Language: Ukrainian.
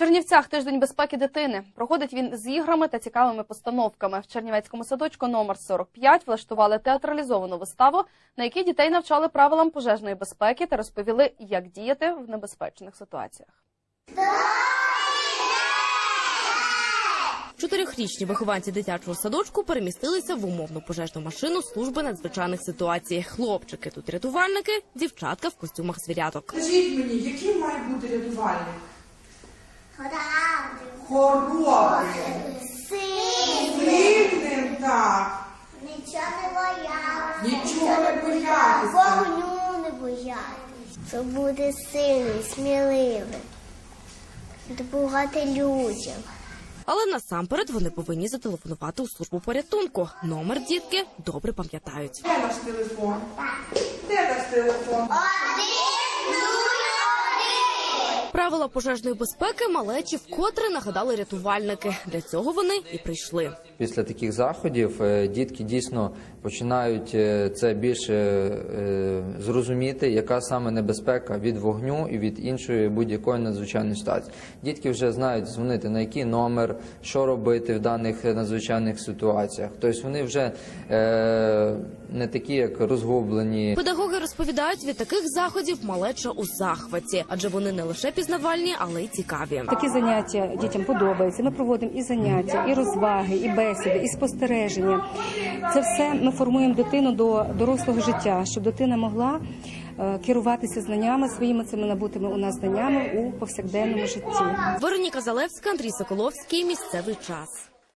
Чернівцях тиждень безпеки дитини. Проходить він з іграми та цікавими постановками. В Чернівецькому садочку номер 45 влаштували театралізовану виставу, на якій дітей навчали правилам пожежної безпеки та розповіли, як діяти в небезпечних ситуаціях. Чотирьохрічні вихованці дитячого садочку перемістилися в умовну пожежну машину служби надзвичайних ситуацій. Хлопчики тут рятувальники, дівчатка в костюмах звіряток. Скажіть мені, яким має бути рятувальник? Хоробрим, сильним, так. нічого не боятися. Нічого не боятися. Вогню не боятися. Щоб бути сильним, сміливим, допомагати людям. Але насамперед вони повинні зателефонувати у службу порятунку. Номер дітки добре пам'ятають. Де наш телефон? Де наш телефон? Правила пожежної безпеки малечі вкотре нагадали рятувальники. Для цього вони і прийшли. Після таких заходів е, дітки дійсно починають е, це більше е, зрозуміти, яка саме небезпека від вогню і від іншої будь-якої надзвичайної ситуації. Дітки вже знають дзвонити на який номер, що робити в даних надзвичайних ситуаціях. Тобто вони вже не такі, як розгублені. Педагоги розповідають, від таких заходів малеча у захваті, адже вони не лише пізнавальні, але й цікаві. Такі заняття дітям подобаються. Ми проводимо і заняття, і розваги, і бесіди, і спостереження. Це все ми формуємо дитину до дорослого життя, щоб дитина могла е, керуватися знаннями своїми цими набутими у нас знаннями у повсякденному житті. Вероніка Залевська, Андрій Соколовський. Місцевий час.